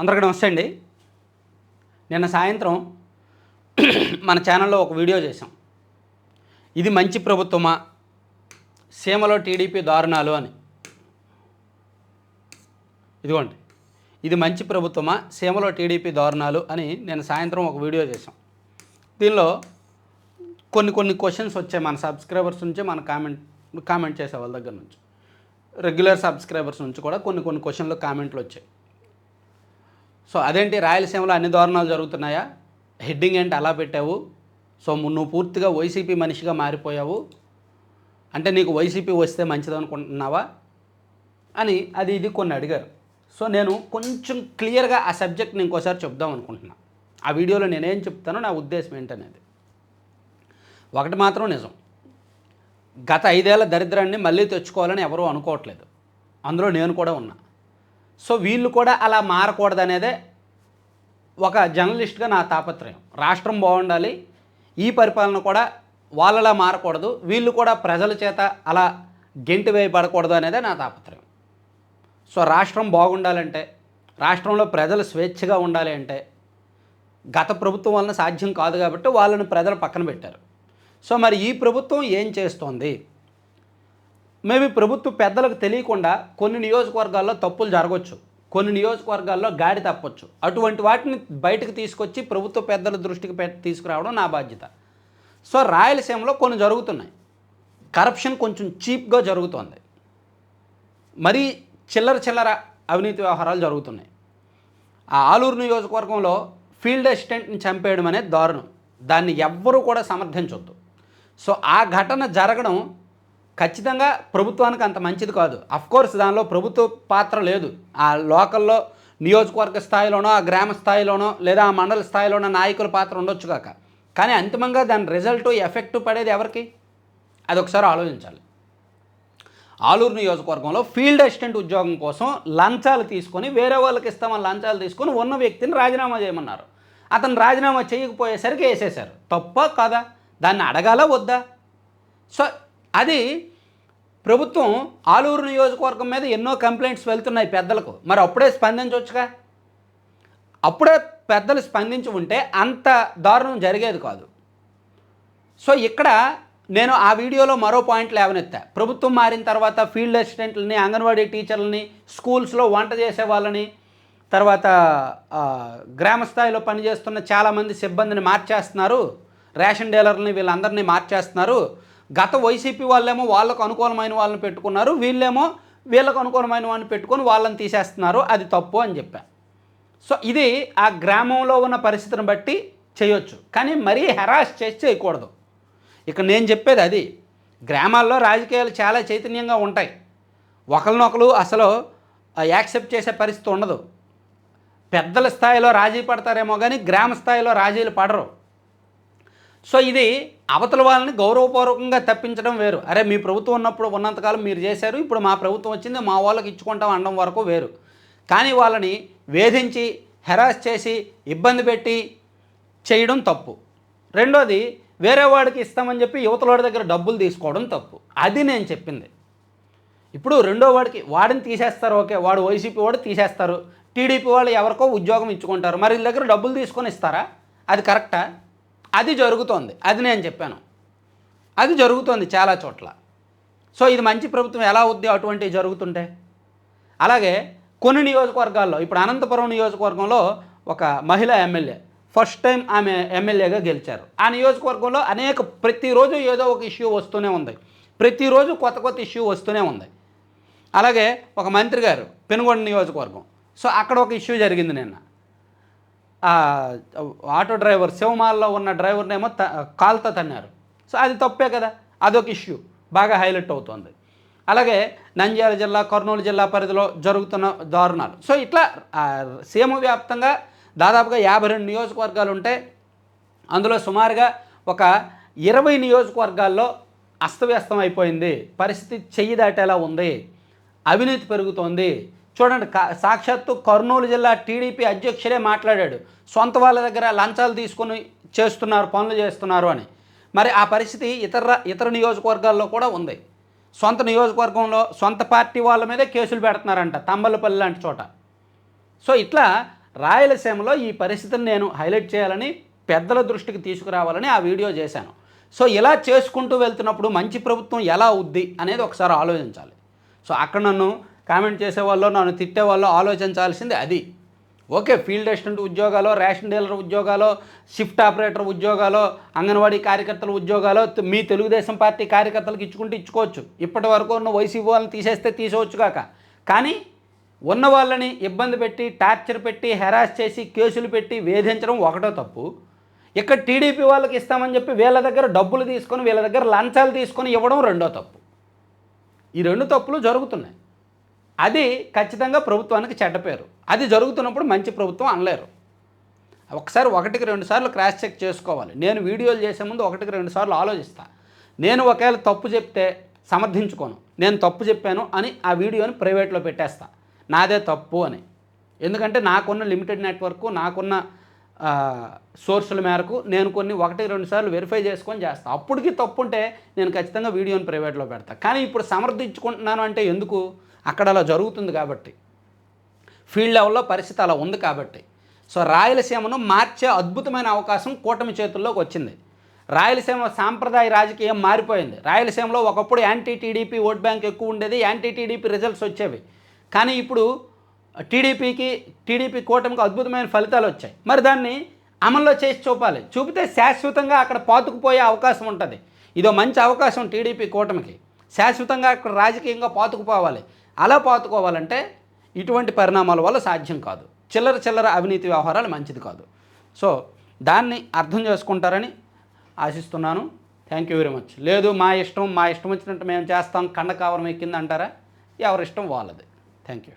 అందరికీ నమస్తే అండి. నిన్న సాయంత్రం మన ఛానల్లో ఒక వీడియో చేసాం ఇది మంచి ప్రభుత్వమా? సీమలో టీడీపీ దారుణాలు అని. ఇదిగోండి. ఇది మంచి ప్రభుత్వమా? సీమలో టీడీపీ దారుణాలు అని నేను సాయంత్రం ఒక వీడియో చేసాం దీనిలో కొన్ని కొన్ని క్వశ్చన్స్ వచ్చాయి మన సబ్స్క్రైబర్స్ నుంచి మన కామెంట్ కామెంట్ చేసే వాళ్ళ దగ్గర నుంచి. రెగ్యులర్ సబ్స్క్రైబర్స్ నుంచి కూడా కొన్ని కొన్ని క్వశ్చన్లు కామెంట్లు వచ్చాయి. సో అదేంటి రాయలసీమలో అన్ని దారుణాలు జరుగుతున్నాయా? హెడ్డింగ్ ఏంటి అలా పెట్టావు? సో నువ్వు పూర్తిగా వైసీపీ మనిషిగా మారిపోయావు. అంటే నీకు వైసీపీ వస్తే మంచిది అనుకుంటున్నావా అని అది ఇది కొన్ని అడిగారు. సో నేను కొంచెం క్లియర్గా ఆ సబ్జెక్ట్ని ఇంకోసారి చెప్దాం అనుకుంటున్నా. ఆ వీడియోలో నేనేం చెప్తానో నా ఉద్దేశం ఏంటనేది. ఒకటి మాత్రం నిజం. గత ఐదేళ్ళ దరిద్రాన్ని మళ్ళీ తెచ్చుకోవాలని ఎవరూ అనుకోవట్లేదు. అందులో నేను కూడా ఉన్నా. సో వీళ్ళు కూడా అలా మారకూడదనేదే ఒక జర్నలిస్ట్గా నా తాపత్రయం. రాష్ట్రం బాగుండాలి ఈ పరిపాలన కూడా వాళ్ళలా మారకూడదు వీళ్ళు కూడా ప్రజల చేత అలా గెంటి వేయబడకూడదు అనేదే నా తాపత్రయం. సో రాష్ట్రం బాగుండాలంటే రాష్ట్రంలో ప్రజలు స్వేచ్ఛగా ఉండాలి అంటే గత ప్రభుత్వం వలన సాధ్యం కాదు కాబట్టి వాళ్ళని ప్రజలు పక్కన పెట్టారు. సో మరి ఈ ప్రభుత్వం ఏం చేస్తోంది? మేబీ ప్రభుత్వ పెద్దలకు తెలియకుండా కొన్ని నియోజకవర్గాల్లో తప్పులు జరగవచ్చు కొన్ని నియోజకవర్గాల్లో గాడి తప్పొచ్చు. అటువంటి వాటిని బయటకు తీసుకొచ్చి ప్రభుత్వ పెద్దల దృష్టికి తీసుకురావడం నా బాధ్యత. సో రాయలసీమలో కొన్ని జరుగుతున్నాయి. కరప్షన్ కొంచెం చీప్గా జరుగుతోంది. మరీ చిల్లర చిల్లర అవినీతి వ్యవహారాలు జరుగుతున్నాయి. ఆ ఆలూరు నియోజకవర్గంలో ఫీల్డ్ అసిస్టెంట్ని చంపేయడం అనేది దారుణం. దాన్ని ఎవ్వరూ కూడా సమర్థించొద్దు. సో ఆ ఘటన జరగడం ఖచ్చితంగా ప్రభుత్వానికి అంత మంచిది కాదు. కోర్స్ దానిలో ప్రభుత్వ పాత్ర లేదు. ఆ లోకల్లో నియోజకవర్గ స్థాయిలోనో ఆ గ్రామ స్థాయిలోనో లేదా ఆ మండల స్థాయిలోనో నాయకుల పాత్ర ఉండొచ్చు కాక. కానీ అంతిమంగా దాని రిజల్ట్ ఎఫెక్ట్ పడేది ఎవరికి? అది ఒకసారి ఆలోచించాలి. ఆలూరు నియోజకవర్గంలో ఫీల్డ్ అసిస్టెంట్ ఉద్యోగం కోసం లంచాలు తీసుకొని వేరే వాళ్ళకి ఇస్తామని లంచాలు తీసుకొని ఉన్న వ్యక్తిని రాజీనామా చేయమన్నారు. అతను రాజీనామా చేయకపోయేసరికి వేసేశారు. తప్ప కాదా? దాన్ని అడగాలా వద్దా? సో అది ప్రభుత్వం ఆలూరు నియోజకవర్గం మీద ఎన్నో కంప్లైంట్స్ వెళ్తున్నాయి పెద్దలకు. మరి అప్పుడే స్పందించవచ్చుగా అప్పుడే పెద్దలు స్పందించి ఉంటే అంత దారుణం జరిగేది కాదు. సో ఇక్కడ నేను ఆ వీడియోలో మరో పాయింట్ లేవనెత్తా. ప్రభుత్వం మారిన తర్వాత ఫీల్డ్ అసిస్టెంట్లని అంగన్వాడీ టీచర్లని స్కూల్స్లో వంట చేసే వాళ్ళని తర్వాత గ్రామస్థాయిలో గ్రామ స్థాయిలో పనిచేస్తున్న చాలామంది సిబ్బందిని మార్చేస్తున్నారు. రేషన్ డీలర్ని వీళ్ళందరినీ మార్చేస్తున్నారు. గత వైసీపీ వాళ్ళేమో వాళ్ళకు అనుకూలమైన వాళ్ళని పెట్టుకున్నారు వీళ్ళేమో వీళ్ళకు అనుకూలమైన వాళ్ళని పెట్టుకొని వాళ్ళని తీసేస్తున్నారు అది తప్పు అని చెప్పా. సో ఇది ఆ గ్రామంలో ఉన్న పరిస్థితిని బట్టి చేయొచ్చు కానీ మరీ హెరాస్ చేసి చేయకూడదు. ఇక నేను చెప్పేది అది గ్రామాల్లో రాజకీయాలు చాలా చైతన్యంగా ఉంటాయి. ఒకరినొకరు అసలు యాక్సెప్ట్ చేసే పరిస్థితి ఉండదు. పెద్దల స్థాయిలో రాజీ పడతారేమో కానీ గ్రామ స్థాయిలో రాజీలు పడరు. సో ఇది అవతల వాళ్ళని గౌరవపూర్వకంగా తప్పించడం వేరు. అరే మీ ప్రభుత్వం ఉన్నప్పుడు ఉన్నంతకాలం మీరు చేశారు ఇప్పుడు మా ప్రభుత్వం వచ్చింది మా వాళ్ళకి ఇచ్చుకుంటాం అనడం వరకు వేరు. కానీ వాళ్ళని వేధించి హెరాస్ చేసి ఇబ్బంది పెట్టి చేయడం తప్పు. రెండోది వేరే వాడికి ఇస్తామని చెప్పి యువతలోడి దగ్గర డబ్బులు తీసుకోవడం తప్పు. అది నేను చెప్పింది. ఇప్పుడు రెండో వాడికి వాడిని తీసేస్తారు ఓకే వాడు వైసీపీ వాడు తీసేస్తారు. టీడీపీ వాళ్ళు ఎవరికో ఉద్యోగం ఇచ్చుకుంటారు. మరి వీళ్ళ దగ్గర డబ్బులు తీసుకొని ఇస్తారా? అది కరెక్టా? అది జరుగుతోంది. అది నేను చెప్పాను. అది జరుగుతోంది చాలా చోట్ల. సో ఇది మంచి ప్రభుత్వం ఎలా అవుద్ది? అటువంటివి జరుగుతుంటే. అలాగే కొన్ని నియోజకవర్గాల్లో ఇప్పుడు అనంతపురం నియోజకవర్గంలో ఒక మహిళ ఎమ్మెల్యే ఫస్ట్ టైం ఆమె ఎమ్మెల్యేగా గెలిచారు. ఆ నియోజకవర్గంలో అనేక ప్రతిరోజు ఏదో ఒక ఇష్యూ వస్తూనే ఉంది. ప్రతిరోజు కొత్త కొత్త ఇష్యూ వస్తూనే ఉంది. అలాగే ఒక మంత్రి గారు పెనుగొండ నియోజకవర్గం. సో అక్కడ ఒక ఇష్యూ జరిగింది నిన్న. ఆటో డ్రైవర్ శివమాల్లో ఉన్న డ్రైవర్నేమో త కాల్తో తన్నారు. సో అది తప్పే కదా. అదొక ఇష్యూ. బాగా హైలైట్ అవుతుంది. అలాగే నంద్యాల జిల్లా కర్నూలు జిల్లా పరిధిలో జరుగుతున్న దారుణాలు. సో ఇట్లా సీమ వ్యాప్తంగా దాదాపుగా యాభై రెండు నియోజకవర్గాలు ఉంటే అందులో సుమారుగా ఒక ఇరవై నియోజకవర్గాల్లో అస్తవ్యస్తం అయిపోయింది. పరిస్థితి చెయ్యి దాటేలా ఉంది. అవినీతి పెరుగుతోంది. చూడండి కా- సాక్షాత్తు కర్నూలు జిల్లా టీడీపీ అధ్యక్షుడే మాట్లాడాడు. సొంత వాళ్ళ దగ్గర లంచాలు తీసుకొని చేస్తున్నారు పనులు చేస్తున్నారు అని. మరి ఆ పరిస్థితి ఇతర ఇతర నియోజకవర్గాల్లో కూడా ఉంది. సొంత నియోజకవర్గంలో సొంత పార్టీ వాళ్ళ మీదే కేసులు పెడుతున్నారంట తంబలపల్లి లాంటి చోట. సో ఇట్లా రాయలసీమలో ఈ పరిస్థితిని నేను హైలైట్ చేయాలని పెద్దల దృష్టికి తీసుకురావాలని ఆ వీడియో చేశాను. సో ఇలా చేసుకుంటూ వెళ్తున్నప్పుడు మంచి ప్రభుత్వం ఎలా అవుద్ది అనేది ఒకసారి ఆలోచించాలి. సో అక్కడ నన్ను కామెంట్ చేసేవాళ్ళు నన్ను తిట్టేవాళ్ళు ఆలోచించాల్సింది అది. ఓకే ఫీల్డ్ అసిస్టెంట్ ఉద్యోగాలు రేషన్ డీలర్ ఉద్యోగాలు షిఫ్ట్ ఆపరేటర్ ఉద్యోగాలు అంగన్వాడీ కార్యకర్తల ఉద్యోగాలు మీ తెలుగుదేశం పార్టీ కార్యకర్తలకు ఇచ్చుకుంటే ఇచ్చుకోవచ్చు. ఇప్పటి వరకు ఉన్న వైసీపీ వాళ్ళని తీసేస్తే తీసేవచ్చు కాక. కానీ ఉన్న వాళ్ళని ఇబ్బంది పెట్టి టార్చర్ పెట్టి హెరాస్ చేసి కేసులు పెట్టి వేధించడం ఒకటో తప్పు. ఇక్కడ టీడీపీ వాళ్ళకి ఇస్తామని చెప్పి వీళ్ళ దగ్గర డబ్బులు తీసుకొని వీళ్ళ దగ్గర లంచాలు తీసుకొని ఇవ్వడం రెండో తప్పు. ఈ రెండు తప్పులు జరుగుతున్నాయి. అది ఖచ్చితంగా ప్రభుత్వానికి చెడ్డ పేరు. అది జరుగుతున్నప్పుడు మంచి ప్రభుత్వం అనలేరు. ఒకసారి ఒకటికి రెండు సార్లు క్రాస్ చెక్ చేసుకోవాలి. నేను వీడియోలు చేసే ముందు ఒకటికి రెండు సార్లు ఆలోచిస్తా. నేను ఒకవేళ తప్పు చెప్తే సమర్థించుకోను. నేను తప్పు చెప్పాను అని ఆ వీడియోని ప్రైవేట్లో పెట్టేస్తా. నాదే తప్పు అని. ఎందుకంటే నాకున్న లిమిటెడ్ నెట్వర్క్ నాకున్న సోర్సుల మేరకు నేను కొన్ని ఒకటి రెండు సార్లు వెరిఫై చేసుకొని చేస్తాను అప్పటికి తప్పు ఉంటే నేను ఖచ్చితంగా వీడియోని ప్రైవేట్లో పెడతా. కానీ ఇప్పుడు సమర్థించుకుంటున్నాను అంటే ఎందుకు? అక్కడ అలా జరుగుతుంది కాబట్టి. ఫీల్డ్ లెవెల్లో పరిస్థితి అలా ఉంది కాబట్టి. సో రాయలసీమను మార్చే అద్భుతమైన అవకాశం కూటమి చేతుల్లోకి వచ్చింది. రాయలసీమ సాంప్రదాయ రాజకీయం మారిపోయింది. రాయలసీమలో ఒకప్పుడు యాంటీ టీడీపీ ఓట్ బ్యాంక్ ఎక్కువ ఉండేది యాంటీ టీడీపీ రిజల్ట్స్ వచ్చేవి. కానీ ఇప్పుడు టీడీపీకి టీడీపీ కూటమికి అద్భుతమైన ఫలితాలు వచ్చాయి. మరి దాన్ని అమల్లో చేసి చూపాలి. చూపితే శాశ్వతంగా అక్కడ పాతుకుపోయే అవకాశం ఉంటుంది. ఇదో మంచి అవకాశం టీడీపీ కూటమికి. శాశ్వతంగా అక్కడ రాజకీయంగా పాతుకుపోవాలి. అలా పాతుకోవాలంటే ఇటువంటి పరిణామాల వల్ల సాధ్యం కాదు. చిల్లర చిల్లర అవినీతి వ్యవహారాలు మంచిది కాదు. సో దాన్ని అర్థం చేసుకుంటారని ఆశిస్తున్నాను. థ్యాంక్ యూ వెరీ మచ్ లేదు మా ఇష్టం మా ఇష్టం వచ్చినట్టు మేము చేస్తాం కండ కావరం ఎక్కింది అంటారా ఎవరి ఇష్టం వాళ్ళది. Thank you